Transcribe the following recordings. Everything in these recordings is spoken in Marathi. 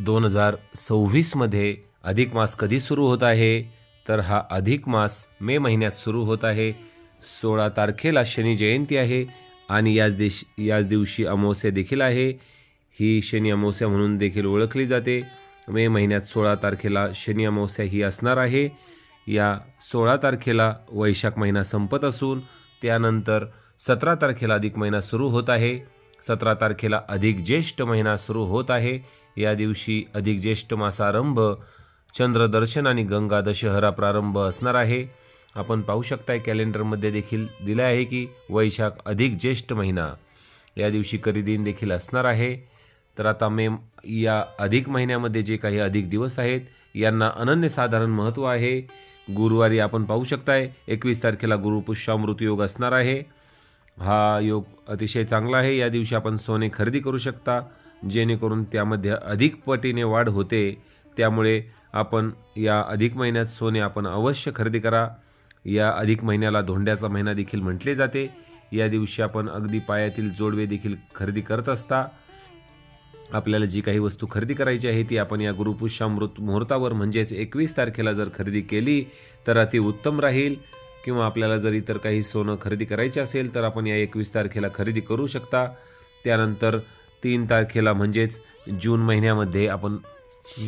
दोन हजार सव्वीसमध्ये अधिक मास कधी सुरू होत आहे? तर हा अधिक मास मे महिन्यात सुरू होत आहे. सोळा तारखेला शनी जयंती आहे आणि याच देश याच दिवशी अमावस्या देखील आहे. ही शनी अमावस्या म्हणून देखील ओळखली जाते. मे महिन्यात सोळा तारखेला शनी अमावस्या ही असणार आहे. या सोळा तारखेला वैशाख महिना संपत असून त्यानंतर सतरा तारखेला अधिक महिना सुरू होत आहे. सतरा तारखेला अधिक ज्येष्ठ महिना सुरू होत आहे. या दिवशी अधिक ज्येष्ठ मासारंभ चंद्रदर्शन आणि गंगा दशहरा प्रारंभ असणार आहे. आपण पाहू शकताय कॅलेंडरमध्ये देखील दिलं आहे की वैशाख अधिक ज्येष्ठ महिना या दिवशी करीदिन देखील असणार आहे. तर आता मे या अधिक महिन्यामध्ये जे काही अधिक दिवस आहेत यांना अनन्यसाधारण महत्त्व आहे. गुरुवारी आपण पाहू शकताय एकवीस तारखेला गुरुपुष्यामृत योग असणार आहे. हा योग अतिशय चांगला आहे. या दिवशी आपण सोने खरेदी करू शकता. जेणेकरून त्यामध्ये अधिक पटीने वाढ होते. त्यामुळे आपण या अधिक महिन्यात सोने आपण अवश्य खरेदी करा. या अधिक महिन्याला धोंड्याचा महिना देखील म्हटले जाते. या दिवशी आपण अगदी पायातील जोडवे देखील खरेदी करत असता. आपल्याला जी काही वस्तू खरेदी करायची आहे ती आपण या गुरुपुष्यामृत मुहूर्तावर म्हणजेच एकवीस तारखेला जर खरेदी केली तर अति उत्तम राहील. किंवा आपल्याला जर इतर काही सोनं खरेदी करायचे असेल तर आपण या एकवीस तारखेला खरेदी करू शकता. त्यानंतर तीन तारखेला म्हणजेच जून महिन्यामध्ये आपण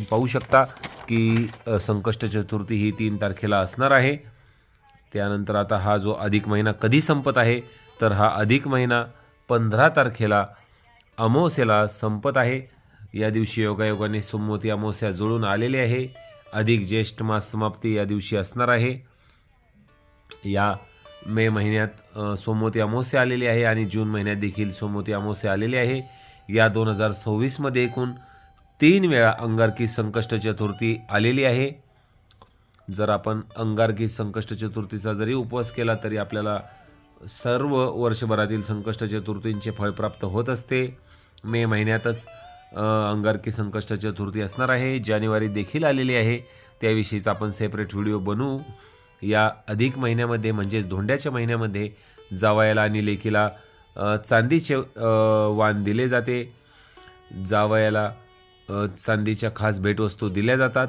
पाहू शकता की संकष्ट चतुर्थी ही तीन तारखेला असणार आहे. त्यानंतर आता हा जो अधिक महिना कधी संपत आहे तर हा अधिक महिना पंधरा तारखेला अमावस्येला संपत आहे. या दिवशी योगायोगाने सोमवती अमावस्या जुळून आलेली आहे. अधिक ज्येष्ठ मास समाप्ती या दिवशी असणार आहे. या मे महिन्यात सोमवती अमावस्या आलेली आहे आणि जून महिन्यात देखील सोमवती अमावस्या आलेली आहे. या दोन हजार सव्वीसमध्ये एकूण तीन वेळा अंगारकी संकष्ट चतुर्थी आलेली आहे. जर आपण अंगारकी संकष्ट चतुर्थीचा जरी उपवास केला तरी आपल्याला सर्व वर्षभरातील संकष्ट चतुर्थींचे फळ प्राप्त होत असते. मे महिन्यातच अंगारकी संकष्ट चतुर्थी असणार आहे. जानेवारी देखील आलेली आहे. त्याविषयीचा आपण सेपरेट व्हिडिओ बनवू. या अधिक महिन्यामध्ये म्हणजेच धोंड्याच्या महिन्यामध्ये जावयाला आणि लेखीला चांदीचे वाण दिले जाते. जावयाला चांदीच्या खास भेटवस्तू दिल्या जातात.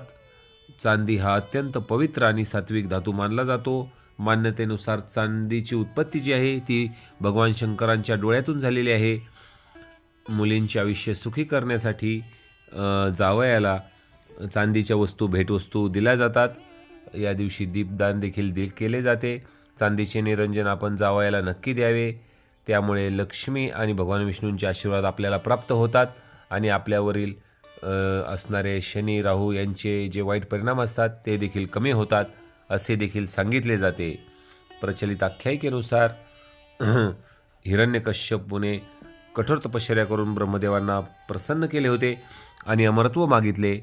चांदी हा अत्यंत पवित्र आणि सात्विक धातू मानला जातो. मान्यतेनुसार चांदीची उत्पत्ती जी आहे ती भगवान शंकरांच्या डोळ्यातून झालेली आहे. मुलींचे आयुष्य सुखी करण्यासाठी जावयाला चांदीच्या वस्तू भेटवस्तू दिल्या जातात. या दिवशी दीपदान देखील दिल केले जाते. चांदीचे निरंजन आपण जावयाला नक्की द्यावे. त्यामुळे लक्ष्मी आणि भगवान विष्णूंचे आशीर्वाद आपल्याला प्राप्त होतात आणि आपल्यावरील असणारे शनी राहू यांचे जे वाईट परिणाम असतात ते देखील कमी होतात असे देखील सांगितले जाते. प्रचलित आख्यायिकेनुसार हिरण्यकश्यपूने कठोर तपश्चर्या करून ब्रह्मदेवांना प्रसन्न केले होते आणि अमरत्व मागितले.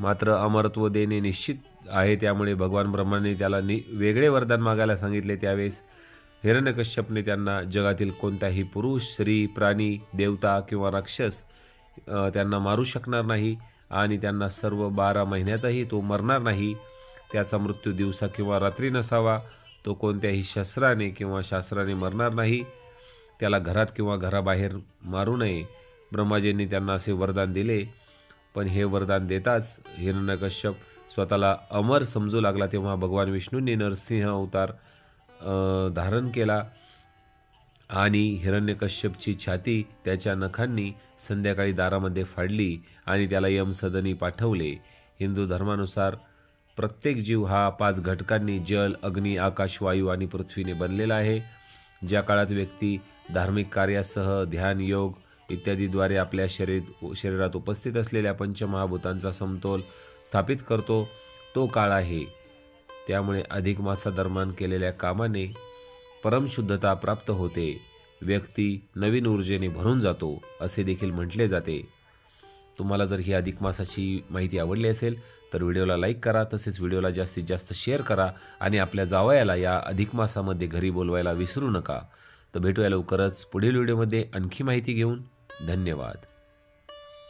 मात्र अमरत्व देणे निश्चित आहे त्यामुळे भगवान ब्रह्माने त्याला नि वेगळे वरदान मागायला सांगितले त्यावेळेस हिरण्यकश्यपने त्यांना जगातील कोणताही पुरुष स्त्री प्राणी देवता किंवा राक्षस त्यांना मारू शकणार नाही आणि त्यांना सर्व बारा महिन्यातही तो मरणार नाही. त्याचा मृत्यू दिवसा किंवा रात्री नसावा. तो कोणत्याही शस्त्राने किंवा शास्त्राने मरणार नाही. त्याला घरात किंवा घराबाहेर मारू नये. ब्रह्माजींनी त्यांना असे वरदान दिले. पण हे वरदान देताच हिरण्यकश्यप स्वतःला अमर समजू लागला तेव्हा भगवान विष्णूंनी नरसिंह अवतार धारण केला. आणि हिरण्यकश्यपची छाती त्याच्या नखांनी संध्याकाळी दारामध्ये फाडली आणि त्याला यमसदनी पाठवले. हिंदू धर्मानुसार प्रत्येक जीव हा पाच घटकांनी जल अग्नी आकाश वायू आणि पृथ्वीने बनलेला आहे. ज्या काळात व्यक्ती धार्मिक कार्यासह ध्यान योग इत्यादीद्वारे आपल्या शरीर शरीरात उपस्थित असलेल्या पंचमहाभूतांचा समतोल स्थापित करतो तो काळ आहे. त्यामुळे अधिक मासादरम्यान केलेल्या कामाने परमशुद्धता प्राप्त होते. व्यक्ती नवीन ऊर्जेने भरून जातो असे देखील म्हटले जाते. तुम्हाला जर ही अधिक मासाची माहिती आवडली असेल तर व्हिडिओला लाईक करा तसेच व्हिडिओला जास्तीत जास्त शेअर करा आणि आपल्या जावयाला या अधिक मासामध्ये घरी बोलवायला विसरू नका. तर भेटूया लवकरच पुढील व्हिडिओमध्ये आणखी माहिती घेऊन. धन्यवाद.